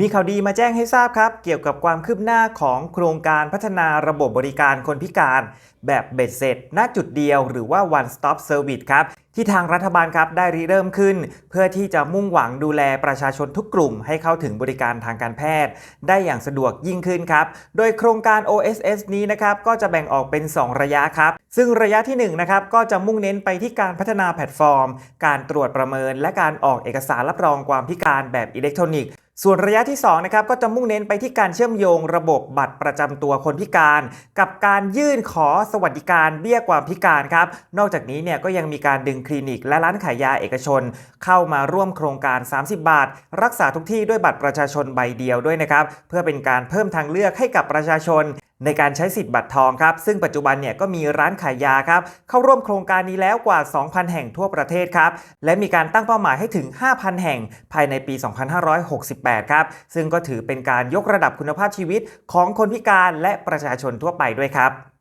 มีข่าวดีมาแจ้งให้ทราบครับ เกี่ยวกับความคืบหน้าของโครงการพัฒนาระบบบริการคนพิการ แบบเบ็ดเสร็จ ณจุดเดียวหรือว่า one stop service ครับ ที่ทางรัฐบาลครับได้ริเริ่มขึ้น เพื่อที่จะมุ่งหวังดูแลประชาชนทุกกลุ่มให้เข้าถึงบริการทางการแพทย์ ได้อย่างสะดวกยิ่งขึ้นครับ โดยโครงการ OSS นี้นะครับก็จะแบ่งออกเป็น 2 ระยะครับ ซึ่งระยะที่1นะครับก็จะมุ่งเน้นไปที่การพัฒนาแพลตฟอร์ม การตรวจประเมิน และการออกเอกสารรับรองความพิการแบบอิเล็กทรอนิกส์ ส่วนระยะที่2นะครับก็จะมุ่งเน้นไปที่การเชื่อมโยงระบบบัตรประจำตัวคนพิการ กับการยื่นขอสวัสดิการเบี้ยความพิการครับนอกจากนี้เนี่ยก็ยังมีการดึงคลินิกและร้านขายยาเอกชน เข้ามาร่วมโครงการ 30 บาท รักษาทุกที่ด้วยบัตรประชาชนใบเดียวด้วยนะครับเพื่อเป็นการเพิ่มทางเลือกให้กับประชาชน ในการใช้สิทธิ์บัตรทองครับซึ่งปัจจุบันเนี่ยก็มีร้านขายยาครับเข้าร่วมโครงการนี้แล้วกว่า 2,000 แห่งทั่วประเทศครับและมีการตั้งเป้าหมายให้ถึง 5,000 แห่งภายในปี 2568 ครับซึ่งก็ถือเป็นการยกระดับคุณภาพชีวิตของคนพิการและประชาชนทั่วไปด้วยครับ